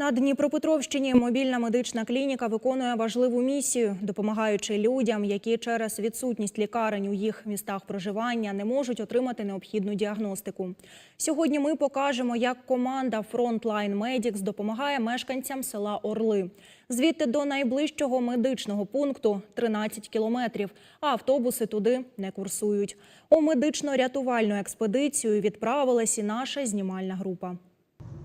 На Дніпропетровщині мобільна медична клініка виконує важливу місію, допомагаючи людям, які через відсутність лікарень у їх містах проживання не можуть отримати необхідну діагностику. Сьогодні ми покажемо, як команда Frontline Medics допомагає мешканцям села Орли. Звідти до найближчого медичного пункту 13 кілометрів, а автобуси туди не курсують. У медично-рятувальну експедицію відправилась і наша знімальна група.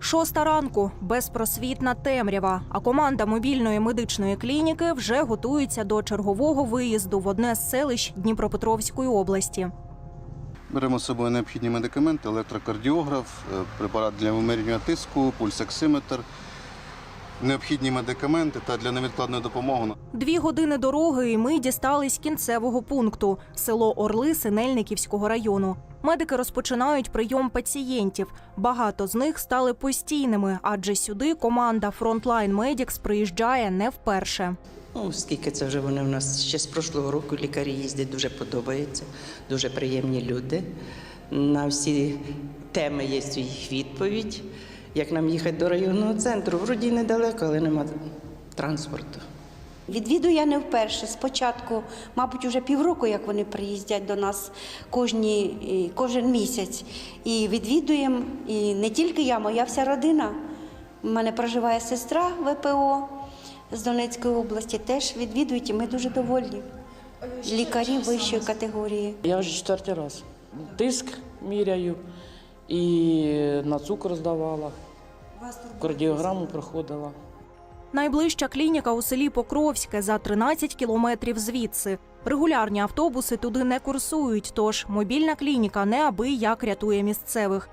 Шоста ранку безпросвітна темрява. А команда мобільної медичної клініки вже готується до чергового виїзду в одне з селищ Дніпропетровської області. Беремо з собою необхідні медикаменти, електрокардіограф, е, препарат для вимірювання тиску, пульсоксиметр, необхідні медикаменти та для невідкладної допомоги. Дві години дороги, і ми дістались кінцевого пункту село Орли Синельниківського району. Медики розпочинають прийом пацієнтів. Багато з них стали постійними, адже сюди команда Frontline Medics приїжджає не вперше. Ну, скільки це вже вони в нас ще з прошлого року лікарі їздять, дуже подобається, дуже приємні люди. На всі теми є їх відповідь. Як нам їхати до районного центру? Вроді недалеко, але нема транспорту. Відвідую я не вперше. Спочатку, мабуть, вже півроку, як вони приїздять до нас кожні, кожен місяць. І відвідуємо, і не тільки я, моя вся родина. У мене проживає сестра ВПО з Донецької області, теж відвідують, і ми дуже довольні. Лікарі вищої категорії. Я вже четвертий раз. Тиск міряю і на цукор здавала, кардіограму проходила. Найближча клініка у селі Покровське за 13 кілометрів звідси. Регулярні автобуси туди не курсують, тож мобільна клініка неабияк рятує місцевих.